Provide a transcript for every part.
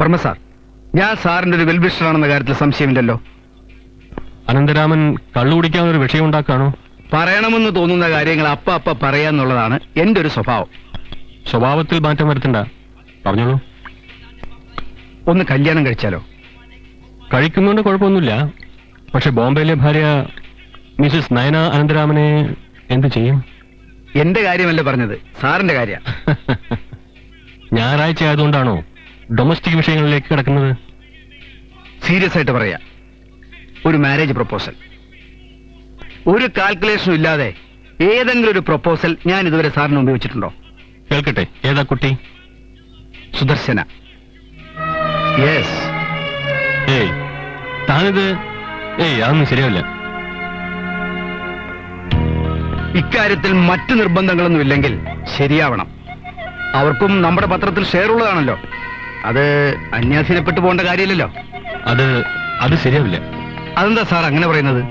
Varma sir ഞാൻ സാറിന്റെ ഒരു വെൽവിഷറാണെന്ന കാര്യത്തിൽ സംശയമില്ലല്ലോ. അനന്തരാമൻ കള്ളു കുടിക്കാൻ ഒരു വിഷയം ഉണ്ടാക്കാണോ? പറയണമെന്ന് തോന്നുന്ന കാര്യങ്ങൾ അപ്പ അപ്പ പറയാന്നുള്ളതാണ് എന്റെ ഒരു സ്വഭാവം. സ്വഭാവത്തിൽ മാറ്റം വരുത്തണ്ട. പറഞ്ഞോളൂ. ഒന്ന് കല്യാണം കഴിച്ചാലോ? കഴിക്കുന്നോണ്ട് കുഴപ്പമൊന്നുമില്ല. പക്ഷെ ബോംബെയിലെ ഭാര്യ മിസസ് നയന അനന്തരാമനെ എന്ത് ചെയ്യും? എന്റെ കാര്യമല്ല പറഞ്ഞത് സാറിന്റെ കാര്യ. ഞായറാഴ്ച ആയതുകൊണ്ടാണോ? ഡൊമസ്റ്റിക് വിഷയങ്ങളിലേക്ക് കിടക്കുന്നത്? സീരിയസ് ആയിട്ട് പറയാ. ഒരു മാരേജ് പ്രപ്പോസൽ ഒരു കാൽക്കുലേഷനും ഇല്ലാതെ ഏതെങ്കിലും ഒരു പ്രപ്പോസൽ ഞാൻ ഇതുവരെ സാറിന് മുമ്പ് വെച്ചിട്ടുണ്ടോ? കേൾക്കട്ടെ ഏതാ കുട്ടി? സുദർശന. യെസ് ഏയ് താനിത് ഏയ് അതൊന്നും ശരിയാവില്ല. ഇക്കാര്യത്തിൽ മറ്റു നിർബന്ധങ്ങളൊന്നും ഇല്ലെങ്കിൽ ശരിയാവണം. അവർക്കും നമ്മുടെ പത്രത്തിൽ ഷെയർ ഉള്ളതാണല്ലോ. അത് അന്യാധീനപ്പെട്ടു പോകേണ്ട കാര്യമില്ലല്ലോ. അത് അത് ശരിയാവില്ല. അതെന്താ സാർ അങ്ങനെ പറയുന്നത്?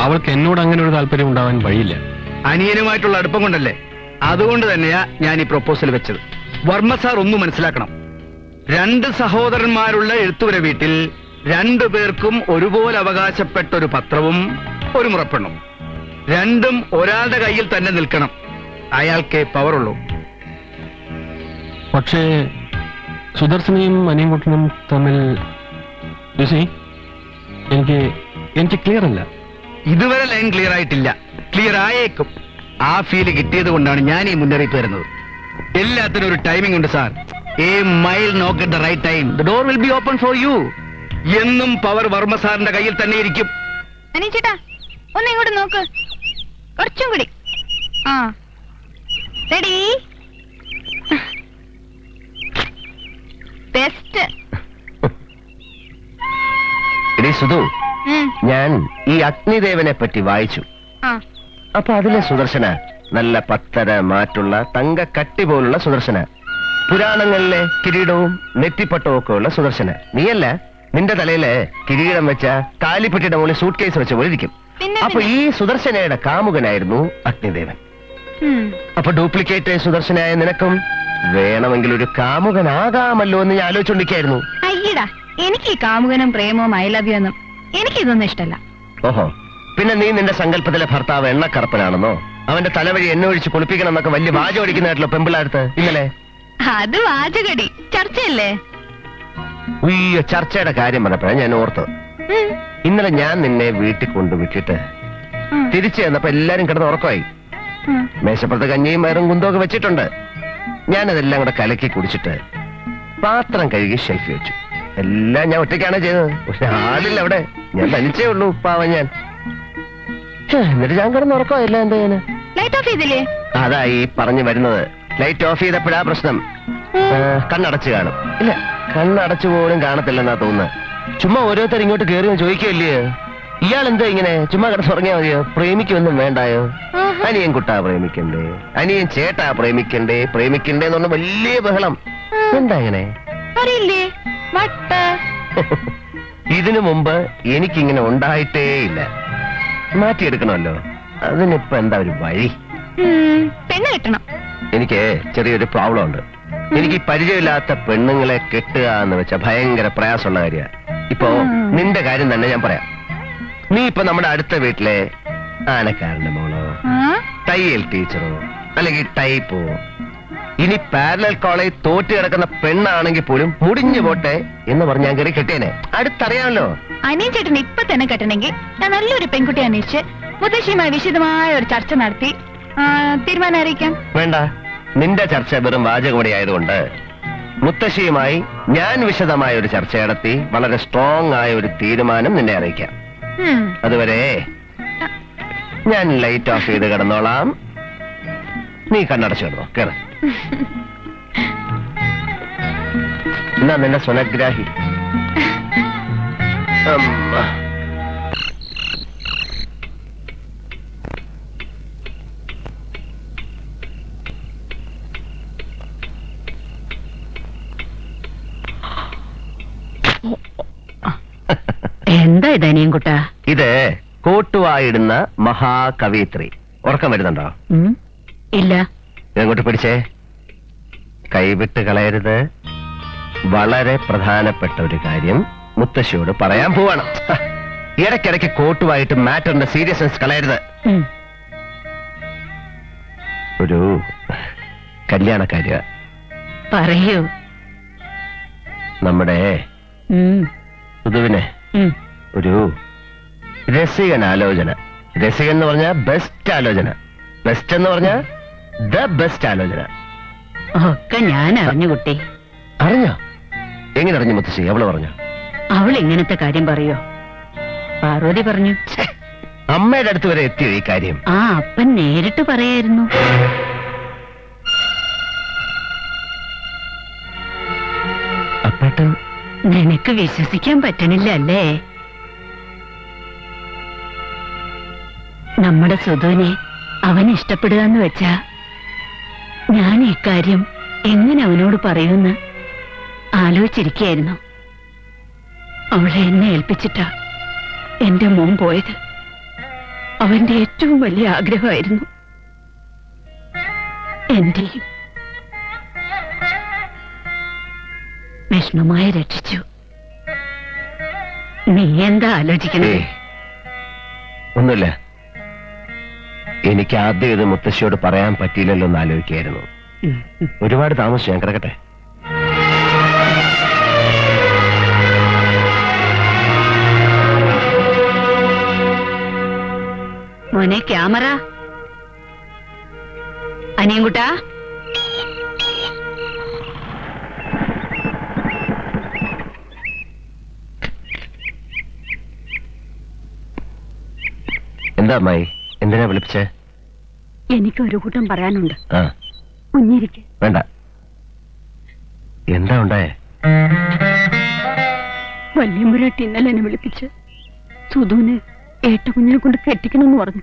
അവൾക്ക് എന്നോട് അങ്ങനെ ഒരു താല്പര്യം ഉണ്ടാവാൻ വഴിയില്ല. അനിയനുമായിട്ടുള്ള അടുപ്പം കൊണ്ടല്ലേ? അതുകൊണ്ട് തന്നെയാ ഞാൻ ഈ പ്രൊപ്പോസൽ വെച്ചത്. വർമ്മ സാർ ഒന്ന് മനസ്സിലാക്കണം. രണ്ട് സഹോദരന്മാരുള്ള എഴുത്തുവര വീട്ടിൽ രണ്ടു പേർക്കും ഒരുപോലെ അവകാശപ്പെട്ട ഒരു പത്രവും ഒരു മുറപ്പെണ്ണും. രണ്ടും ഒരാളുടെ കയ്യിൽ തന്നെ നിൽക്കണം. അയാൾക്കേ പവറുള്ളൂ പക്ഷേ സുദർശനയും അനിയൻകുട്ടനും തമ്മിൽ ലുസി എനിക്ക് എനിക്ക് ക്ലിയർ അല്ല. ഇതുവരെ ലൈൻ ക്ലിയർ ആയിട്ടില്ല. ക്ലിയർ ആയേക്കും. ആ ഫീൽ കിട്ടിയത് കൊണ്ടാണ് ഞാൻ ഈ മുന്നറിയിപ്പ് തരുന്നത് എല്ലാത്തിനും ഒരു ടൈമിംഗ് ഉണ്ട് sir a mile knock the right time the door will be open for you എന്നും പവർ വർമ്മ സാറിന്റെ കയ്യിൽ തന്നെ ഇരിക്കും. അനീച്ചേട്ടാ ഒന്ന് ഇങ്ങോട്ട് നോക്ക്. കുറച്ചും കൂടി. ആ. റെഡി ബെസ്റ്റ് എടീ സുധു ഞാൻ ഈ അഗ്നിദേവനെ പറ്റി വായിച്ചു. അപ്പൊ അതിലെ സുദർശന നല്ല പത്തര മാറ്റുള്ള തങ്ക കട്ടി പോലുള്ള സുദർശന. പുരാണങ്ങളിലെ കിരീടവും നെറ്റിപ്പട്ടവും ഒക്കെ ഉള്ള സുദർശന. നീയല്ല നിന്റെ തലയിലെ കിരീടം വെച്ച കാലിപ്പെട്ടിയുടെ മുകളിൽ സൂട്ട് കേസ് വെച്ച പോലെ ഇരിക്കും. പിന്നെ അപ്പൊ ഈ സുദർശനയുടെ കാമുകനായിരുന്നു അഗ്നിദേവൻ. അപ്പൊ ഡ്യൂപ്ലിക്കേറ്റ് സുദർശനായ നിനക്കും വേണമെങ്കിൽ ഒരു കാമുകനാകാമല്ലോ എന്ന് ഞാൻ ആലോചിച്ചോണ്ടിരിക്കായിരുന്നു അയ്യടാ എനിക്ക് ഈ കാമുകനും പ്രേമവും ഐ ലവ് യു ഒന്നും എനിക്കിതൊന്നും ഇഷ്ടല്ല. ഓഹോ പിന്നെ നീ നിന്റെ സങ്കല്പത്തിലെ ഭർത്താവ് എണ്ണക്കറപ്പനാണെന്നോ? അവന്റെ തലവഴി എന്നെ ഒഴിച്ച് കുളിപ്പിക്കണം എന്നൊക്കെ വലിയ വാചം അടിക്കുന്നതായിട്ടല്ലോ പെമ്പിളാടുത്ത് ഇന്നലെ? അത് വാചകടി. ചർച്ചയല്ലേ? ഉയ്യോ ചർച്ചയുടെ കാര്യം പറഞ്ഞപ്പോഴാണ് ഞാൻ ഓർത്ത്. ഉം. ഇന്നലെ ഞാൻ നിന്നെ വീട്ടിൽ കൊണ്ടുവിട്ടിട്ട്. തിരിച്ചു ചെന്നപ്പോ എല്ലാരും കിടന്ന് ഉറക്കമായി. ഉം. മേശപ്പുറത്ത് കഞ്ഞിയും വയറും കുന്തമൊക്കെ വെച്ചിട്ടുണ്ട്. ഞാനതെല്ലാം കൂടെ കലക്കി കുടിച്ചിട്ട് പാത്രം കഴുകി ഷെൽഫി വെച്ചു. എല്ലാം ഞാൻ ഒറ്റയ്ക്കാണ് ചെയ്തത്? പക്ഷെ ആളില്ല അവിടെ. ഞാൻ തനിച്ചേ ഉള്ളൂ പാവം ഞാൻ. എന്നിട്ട് ഞാൻ കിടന്ന് ഉറക്കമായില്ല എന്താ ഞാൻ ലൈറ്റ് ഓഫ് ചെയ്തില്ലേ? അതാ ഈ പറഞ്ഞു വരുന്നത്. ലൈറ്റ് ഓഫ് ചെയ്തപ്പോഴാ പ്രശ്നം. കണ്ണടച്ച് കാണും. ഇല്ല കണ്ണടച്ചു പോലും കാണത്തില്ലെന്നാ തോന്നുന്നത്. ചുമ്മാ ഓരോരുത്തർ ഇങ്ങോട്ട് കയറി ചോദിക്കല്ലേ ഇയാൾ എന്താ ഇങ്ങനെ ചുമ്മാ കിടന്നുറങ്ങിയാ മതിയോ? പ്രേമിക്കൊന്നും വേണ്ടായോ. അനിയൻ കുട്ടാ പ്രേമിക്കണ്ടേ? അനിയൻ ചേട്ടാ പ്രേമിക്കണ്ടേ? പ്രേമിക്കണ്ടേ എന്ന് പറഞ്ഞ വലിയ ബഹളം. എന്താ ഇങ്ങനെ? അറിയില്ലേ? വട്ട്. ഇതിനു മുമ്പ് എനിക്കിങ്ങനെ ഉണ്ടായിട്ടേ ഇല്ല. മാറ്റിയെടുക്കണമല്ലോ. അതിനിപ്പോ എന്താ ഒരു വഴി. പെണ്ണ് കിട്ടണം. എനിക്ക് ചെറിയൊരു പ്രോബ്ലം ഉണ്ട് എനിക്ക് പരിചയമില്ലാത്ത പെണ്ണുങ്ങളെ കെട്ടുക എന്ന് വെച്ചാൽ ഭയങ്കര പ്രയാസമുള്ള കാര്യ. ഇപ്പോ. നിന്റെ കാര്യം തന്നെ ഞാൻ പറയാം. നീ ഇപ്പൊ നമ്മുടെ അടുത്ത വീട്ടിലെ ആനക്കാരന്റെ മോളോ? തയ്യൽ ടീച്ചറോ? അല്ലെങ്കിൽ ടൈപ്പോ? ഇനി പാരലൽ കോളേജ് തോറ്റ് കിടക്കുന്ന പെണ്ണാണെങ്കിൽ പോലും മുടിഞ്ഞു പോട്ടെ എന്ന് പറഞ്ഞ് ഞാൻ കയറി കെട്ടിയനെ. അടുത്തറിയാമല്ലോ. അനിയൻ ചേട്ടൻ ഇപ്പൊ തന്നെ കെട്ടണമെങ്കിൽ ഞാൻ നല്ലൊരു പെൺകുട്ടി അന്വേഷിച്ച് മുത്തശ്ശിയുമായി വിശദമായ ഒരു ചർച്ച നടത്തി ആ, തീരുമാനം അറിയിക്കാം. വേണ്ട. നിന്റെ ചർച്ച വെറും വാചകോടി ആയതുകൊണ്ട് മുത്തശ്ശിയുമായി ഞാൻ വിശദമായ ഒരു ചർച്ച നടത്തി വളരെ സ്ട്രോങ് ആയ ഒരു തീരുമാനം നിന്നെ അറിയിക്കാം. അതുവരെ ഞാൻ ലൈറ്റ് ഓഫ് ചെയ്ത് കിടന്നോളാം. നീ കണ്ണടച്ചു കിടന്നോ കേറ. എന്നാ നിന്നെ സ്വനഗ്രാഹി. അമ്മ. എന്താ ഇത് അനിയൻകുട്ട ഇത് കോട്ടുവായിടുന്ന മഹാകവിത്രി ഉറക്കം വരുന്നുണ്ടോ? ഇല്ല. ഇതങ്ങോട്ട് പിടിച്ചേ? കൈവിട്ട് കളയരുത്. വളരെ പ്രധാനപ്പെട്ട ഒരു കാര്യം മുത്തശ്ശിയോട് പറയാൻ പോവാണ്. ഇടയ്ക്കിടയ്ക്ക് കോട്ടുമായിട്ട് മാറ്ററിന്റെ സീരിയസ്നെസ് കളയരുത്. ഒരു കല്യാണക്കാര്യ പറയൂ. നമ്മുടെ ഉം. ഒരു രസികൻ ആലോചന രസികൻ എന്ന് പറഞ്ഞ ബെസ്റ്റ് ആലോചന. ബെസ്റ്റ് എന്ന് പറഞ്ഞ ദ ബെസ്റ്റ് ആലോചന. ഒക്കെ ഞാൻ അറിഞ്ഞു കുട്ടി. അറിഞ്ഞോ? എങ്ങനെ അറിഞ്ഞു മുത്തശ്ശി? അവൾ പറഞ്ഞു? അവൾ ഇങ്ങനത്തെ കാര്യം പറയോ? പാർവതി പറഞ്ഞു. അമ്മയുടെ അടുത്ത് വരെ എത്തിയോ ഈ കാര്യം? ആ അപ്പൻ നേരിട്ട് പറയായിരുന്നു. നിനക്ക് വിശ്വസിക്കാൻ പറ്റണില്ല അല്ലേ? നമ്മുടെ സുധുവിനെ അവൻ ഇഷ്ടപ്പെടുക എന്ന് വെച്ചാ ഞാൻ ഇക്കാര്യം എങ്ങനെ അവനോട് പറയുമെന്ന് ആലോചിച്ചിരിക്കുകയായിരുന്നു. അവളെ എന്നെ ഏൽപ്പിച്ചിട്ടാ എന്റെ മോൻ പോയത്. അവന്റെ ഏറ്റവും വലിയ ആഗ്രഹമായിരുന്നു എന്റെയും. വിഷ്ണുമായി രക്ഷിച്ചു. നീ എന്താ ആലോചിക്കുന്നത്? ഒന്നുമില്ല. എനിക്ക് ആദ്യം ഇത് മുത്തശ്ശിയോട് പറയാൻ പറ്റിയില്ലല്ലോ എന്ന് ആലോചിക്കായിരുന്നു. ഒരുപാട് താമസിച്ചു ഞാൻ കിടക്കട്ടെ. മോനെ ക്യാമറ. അനിയൻകുട്ടാ? എന്താ അമ്മായി? എന്തിനാ വിളിപ്പിച്ചേ? എനിക്ക് ഒരു കൂട്ടം പറയാനുണ്ട്. കുഞ്ഞിരിക്ക്. വേണ്ട. എന്താ ഉണ്ടായേ? വല്യമ്പുരാട്ടി ഇന്നലെ എന്നെ വിളിപ്പിച്ച് സുധുവിന് ഏട്ട കുഞ്ഞിനെ കൊണ്ട് കെട്ടിക്കണമെന്ന് പറഞ്ഞു.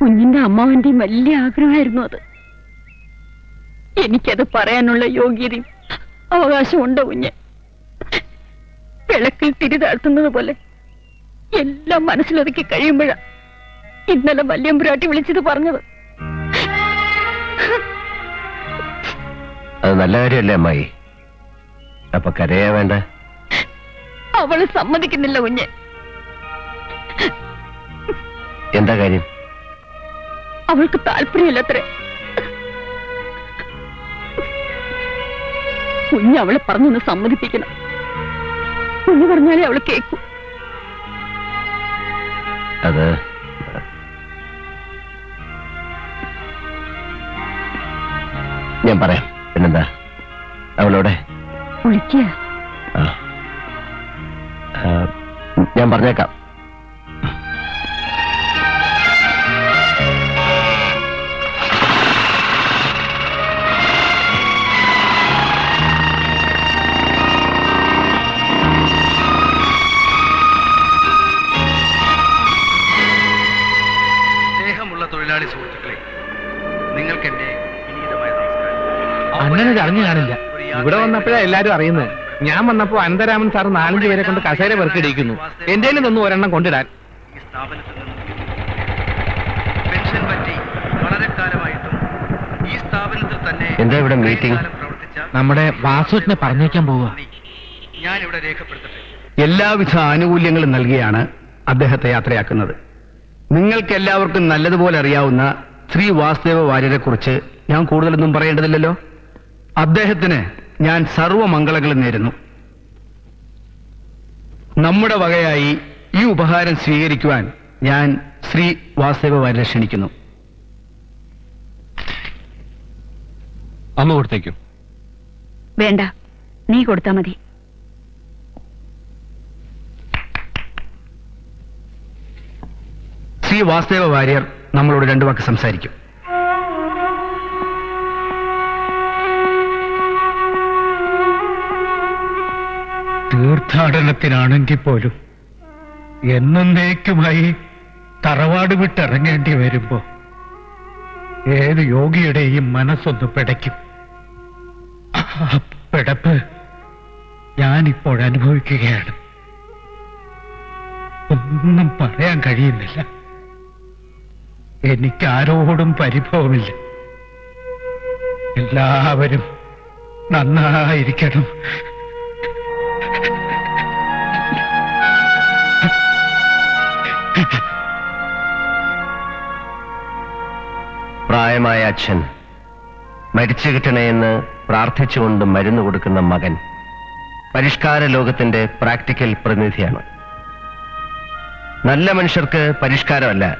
കുഞ്ഞിന്റെ അമ്മാവന്റെയും വലിയ ആഗ്രഹമായിരുന്നു അത്. എനിക്കത് പറയാനുള്ള യോഗ്യതയും അവകാശമുണ്ടോ കുഞ്ഞ്. വിളക്കിൽ തിരി താഴ്ത്തുന്നത് പോലെ എല്ലാം മനസ്സിലൊതുക്കി കഴിയുമ്പോഴാ ഇന്നലെ വല്യമ്പുരാട്ടി വിളിച്ചത് പറഞ്ഞത്. അത് നല്ല കാര്യമല്ലേ അമ്മായി? അപ്പൊ കരയാ വേണ്ട? അവൾ സമ്മതിക്കുന്നില്ല കുഞ്ഞ്. എന്താ കാര്യം? അവൾക്ക് താല്പര്യമില്ലത്രേ. കുഞ്ഞ് അവളെ പറഞ്ഞൊന്ന് സമ്മതിപ്പിക്കണം. കുഞ്ഞ് പറഞ്ഞാലേ അവൾ കേക്കൂ. അത് ഞാൻ പറയാം. പിന്നെന്താ? അവളോടെ? വിളിക്കുക ഞാൻ പറഞ്ഞേക്കാം. അറിഞ്ഞു കാണില്ല. ഇവിടെ വന്നപ്പോഴാ എല്ലാരും അറിയുന്നത്. ഞാൻ വന്നപ്പോ അനന്തരാമൻ സാർ നാലഞ്ച് പേരെ കൊണ്ട് കസേര പെറുക്കിടിക്കുന്നു എന്തേലും തന്നു ഒരെണ്ണം കൊണ്ടിടാൻ. എന്താ ഇവിടെ മീറ്റിംഗ് നമ്മുടെ വാസുവിനെ പറഞ്ഞേക്കാൻ പോവുക. ഞാനിവിടെ രേഖപ്പെടുത്തട്ടെ. എല്ലാവിധ ആനുകൂല്യങ്ങളും നൽകിയാണ് അദ്ദേഹത്തെ യാത്രയാക്കുന്നത്. നിങ്ങൾക്ക് എല്ലാവർക്കും നല്ലതുപോലെ അറിയാവുന്ന ശ്രീ വാസുദേവ വാര്യരെ കുറിച്ച് ഞാൻ കൂടുതലൊന്നും പറയേണ്ടതില്ലല്ലോ? അദ്ദേഹത്തിന് ഞാൻ സർവമംഗളങ്ങളും നേരുന്നു. നമ്മുടെ വകയായി ഈ ഉപഹാരം സ്വീകരിക്കുവാൻ ഞാൻ ശ്രീ വാസുദേവ വാര്യരെ ക്ഷണിക്കുന്നു. അമ്മ കൊടുത്തേക്കും. വേണ്ട. നീ കൊടുത്താ മതി. ശ്രീ വാസുദേവ വാര്യർ നമ്മളോട് രണ്ടു വാക്ക് സംസാരിക്കും. തീർത്ഥാടനത്തിനാണെങ്കിൽ പോലും എന്നേക്കുമായി തറവാട് വിട്ടിറങ്ങേണ്ടി വരുമ്പോ ഏത് യോഗിയുടെയും മനസ്സൊന്ന് പിടയ്ക്കും. പിടപ്പ് ഞാനിപ്പോൾ അനുഭവിക്കുകയാണ്. ഒന്നും പറയാൻ കഴിയുന്നില്ല. എനിക്കാരോടും പരിഭവമില്ല. എല്ലാവരും നന്നായിരിക്കണം. പ്രായമായ അച്ഛൻ മരിച്ചു കിട്ടണേയെന്ന് പ്രാർത്ഥിച്ചുകൊണ്ട് മരുന്ന് കൊടുക്കുന്ന മകൻ പരിഷ്കാര ലോകത്തിന്റെ പ്രാക്ടിക്കൽ പ്രതിനിധിയാണ്. നല്ല മനുഷ്യർക്ക് പരിഷ്കാരമല്ല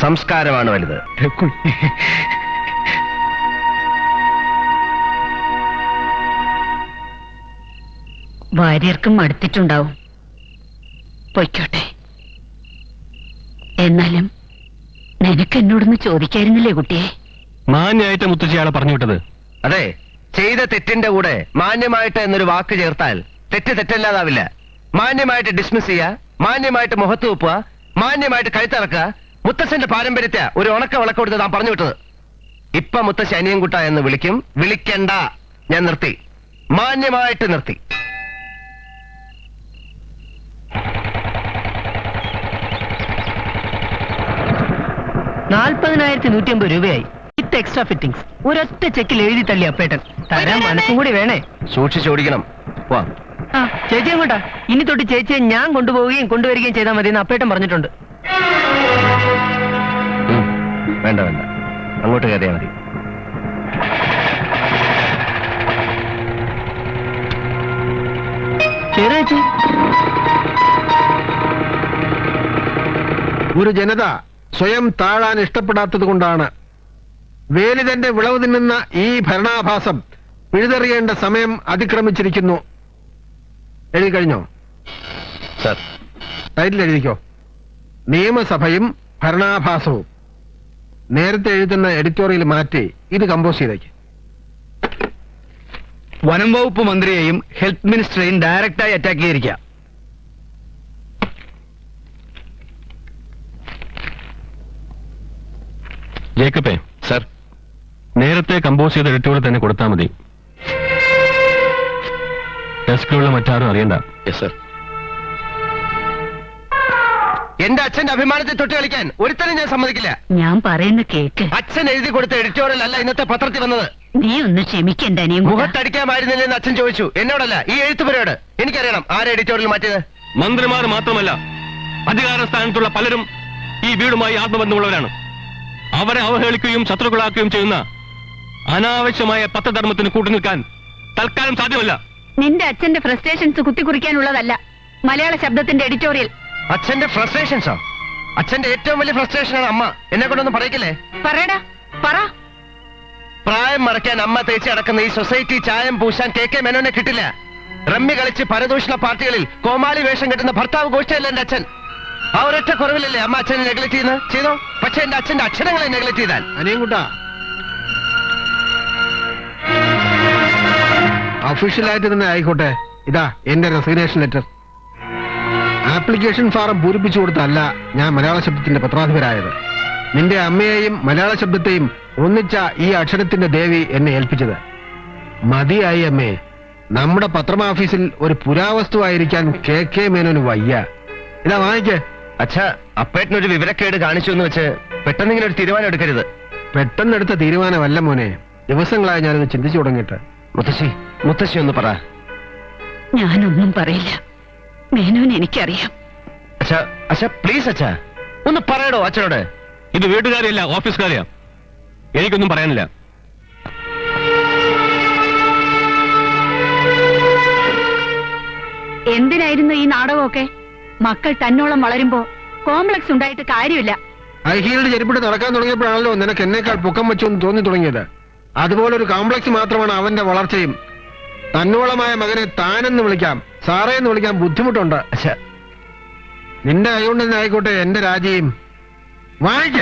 സംസ്കാരമാണ് വലുത്. ഭാര്യർക്കും മടുത്തിട്ടുണ്ടാവും പൊയ്ക്കോട്ടെ. എന്നാലും നിനക്ക് എന്നോടൊന്ന് ചോദിക്കായിരുന്നില്ലേ കുട്ടിയെ? മാന്യായിട്ട് മുത്തശ്ശിയാളെ പറഞ്ഞു വിട്ടത്. അതെ ചെയ്ത തെറ്റിന്റെ കൂടെ മാന്യമായിട്ട് എന്നൊരു വാക്ക് ചേർത്താൽ തെറ്റ് തെറ്റല്ലാതാവില്ല. മാന്യമായിട്ട് ഡിസ്മിസ് ചെയ്യുക മാന്യമായിട്ട് മുഖത്ത് വെപ്പുക മാന്യമായിട്ട് കഴുത്തിറക്കുക മുത്തശ്ശന്റെ പാരമ്പര്യത്തെ ഒരു ഉണക്ക വിളക്ക് കൊടുത്ത് താൻ പറഞ്ഞു വിട്ടത്. ഇപ്പൊ മുത്തശ്ശി അനിയൻകുട്ട എന്ന് വിളിക്കും. വിളിക്കണ്ട ഞാൻ നിർത്തി. മാന്യമായിട്ട് നിർത്തി. നാൽപ്പതിനായിരത്തി നൂറ്റി അമ്പത് രൂപയായി. വിത്ത് എക്സ്ട്രാ ഫിറ്റിംഗ്സ് ഒരൊറ്റ ചെക്കിൽ എഴുതി തള്ളി അപ്പേട്ടൻ. തരാൻ മനസ്സും കൂടി വേണേ. സൂക്ഷിച്ചോടിക്കണം വാ. ആ ചേച്ചി അങ്ങോട്ടാ ഇനി തൊട്ട് ചേച്ചിയെ ഞാൻ കൊണ്ടുപോവുകയും കൊണ്ടുവരികയും ചെയ്താൽ മതി എന്ന് അപ്പേട്ടൻ പറഞ്ഞിട്ടുണ്ട്. ഉം. വേണ്ട വേണ്ട. അങ്ങോട്ട് കയറിയാ മതി. ചേച്ചി. ഒരു ജനത സ്വയം താഴാൻ ഇഷ്ടപ്പെടാത്തത് കൊണ്ടാണ്. വേലിതന്റെ വിളവ് തിന്നുന്ന ഈ ഭരണാഭാസം പിഴുതെറിയേണ്ട സമയം അതിക്രമിച്ചിരിക്കുന്നു. എഴുതി കഴിഞ്ഞോ സർ. ടൈറ്റിൽ എഴുതിക്കോ? നിയമസഭയും ഭരണാഭാസവും. നേരത്തെ എഴുതുന്ന എഡിറ്റോറിയൽ മാറ്റി ഇത് കമ്പോസ് ചെയ്തേക്ക്. വനം വകുപ്പ് മന്ത്രിയെയും ഹെൽത്ത് മിനിസ്റ്ററെയും ഡയറക്റ്റായി അറ്റാക്ക് ചെയ്തിരിക്കുക. ജേക്കബേ സർ. നേരത്തെ കമ്പോസ് ചെയ്ത എഡിറ്റുകൾ തന്നെ കൊടുത്താൽ മതി. ഡെസ്കിലുള്ള മറ്റാരും അറിയണ്ട. യെസ് സർ എന്റെ അച്ഛന്റെ അഭിമാനത്തെ തൊട്ട് കളിക്കാൻ ഒരുത്തരം ഞാൻ സമ്മതിക്കില്ല. ഞാൻ പറയുന്ന കേക്ക്. അച്ഛൻ എഴുതി കൊടുത്ത എഡിറ്റോറിയൽ അല്ല ഇന്നത്തെ പത്രത്തിൽ വന്നത്. നീ ഒന്ന് ക്ഷമിക്കണ്ട നീ കൂട്ടാ. മുഖത്തടിക്കാമായിരുന്നില്ലെന്ന് അച്ഛൻ ചോദിച്ചു. എന്നോടല്ല ഈ എഴുത്തുപുരയോട് എനിക്കറിയണം ആരെ എഡിറ്റോറിയൽ മാറ്റിയത്? മന്ത്രിമാർ മാത്രമല്ല അധികാര സ്ഥാനത്തുള്ള പലരും ഈ വീടുമായി ആത്മബന്ധമുള്ളവരാണ്. അവരെ അവഹേളിക്കുകയും ശത്രുക്കളാക്കുകയും ചെയ്യുന്ന അനാവശ്യമായ പത്രധർമ്മത്തിന് കൂട്ടുനിൽക്കാൻ തൽക്കാലം സാധ്യമല്ല. നിന്റെ അച്ഛന്റെ ഫ്രസ്ട്രേഷൻസ് കുത്തിക്കുറിക്കാനുള്ളതല്ല. മലയാള ശബ്ദത്തിന്റെ എഡിറ്റോറിയൽ അച്ഛന്റെ ഫ്രസ്ട്രേഷൻസോ അച്ഛന്റെ ഏറ്റവും വലിയ ഫ്രസ്ട്രേഷൻ ആണ് അമ്മ. എന്നെ കൊണ്ടൊന്നും പറയിക്കില്ലേ? പറയടാ പറ. പ്രായം മറയ്ക്കാൻ അമ്മ തേച്ച് അടക്കുന്ന ഈ സൊസൈറ്റി ചായം പൂശാൻ കെ കെ മേനോനെ കിട്ടില്ല. റമ്മി കളിച്ച് പരദൂഷണ പാർട്ടികളിൽ കോമാളി വേഷം കെട്ടുന്ന ഭർത്താവ് ഗോഷ്ഠയല്ല എന്റെ അച്ഛൻ. ആ ഒരൊറ്റ കുറവില്ലല്ലേ അമ്മ അച്ഛനെ നെഗ്ലക്ട് ചെയ്യുന്നത്? ചെയ്തോ? പക്ഷെ എന്റെ അച്ഛന്റെ അക്ഷരങ്ങളെ നെഗ്ലക്ട് ചെയ്താൽ? അനിയൻകുട്ട. ഒഫീഷ്യലായിട്ട് തന്നെ ആയിക്കോട്ടെ. ഇതാ എന്റെ റെസിഗ്നേഷൻ ലെറ്റർ ആപ്ലിക്കേഷൻ ഫാറം പൂരിപ്പിച്ചു കൊടുത്തല്ല ഞാൻ മലയാള ശബ്ദത്തിന്റെ പത്രാധിപരായത്. നിന്റെ അമ്മയെയും മലയാള ശബ്ദത്തെയും ഒന്നിച്ച ഈ അക്ഷരത്തിന്റെ ദേവി എന്നെ ഏൽപ്പിച്ചത്. മതിയായി അമ്മേ. നമ്മുടെ പത്രമാഫീസിൽ ഒരു പുരാവസ്തുവായിരിക്കാൻ കെ കെ മേനോന് വയ്യ. ഇതാ വാങ്ങിക്കേ. അച്ഛാ അപ്പേട്ടനൊരു വിവരക്കേട് കാണിച്ചു എന്ന് വെച്ച് പെട്ടെന്ന് ഇങ്ങനെ ഒരു തീരുമാനം എടുക്കരുത്. പെട്ടെന്നെടുത്ത തീരുമാനമല്ല മോനെ. ദിവസങ്ങളായി ഞാനൊന്ന് ചിന്തിച്ചു തുടങ്ങിയിട്ട്. മുത്തശ്ശി മുത്തശ്ശി ഒന്ന് പറ. ഞാനൊന്നും പറയില്ല. മേനോൻ എനിക്കറിയാം. അച്ഛാ അച്ഛാ പ്ലീസ് അച്ഛാ. ഒന്ന് പറയടോ അച്ഛനോട്. ഇത് വീട്ടുകാരിയല്ല ഓഫീസുകാരിയാ. എനിക്കൊന്നും പറയാനില്ല. എന്തിനായിരുന്നു ഈ നാടകമൊക്കെ? മക്കൾ തന്നോളം വളരുമ്പോ കോംപ്ലക്സ് ഉണ്ടായിട്ട് കാര്യമില്ല. ഹൈഹീൽഡ് ചെരുപ്പിട്ട് നടക്കാൻ തുടങ്ങിയപ്പോഴാണല്ലോ നിനക്ക് എന്നേക്കാൾ പൊക്കം വെച്ചു തോന്നി തുടങ്ങിയത്. അതുപോലെ ഒരു കോംപ്ലക്സ് മാത്രമാണ് അവന്റെ വളർച്ചയും. തന്നോളമായ മകനെ താനെന്ന് വിളിക്കാം സാറേ എന്ന് വിളിക്കാൻ ബുദ്ധിമുട്ടുണ്ട്. നിന്റെ കൈകൊണ്ട് എന്റെ രാജിയും. വാങ്ങിക്ക.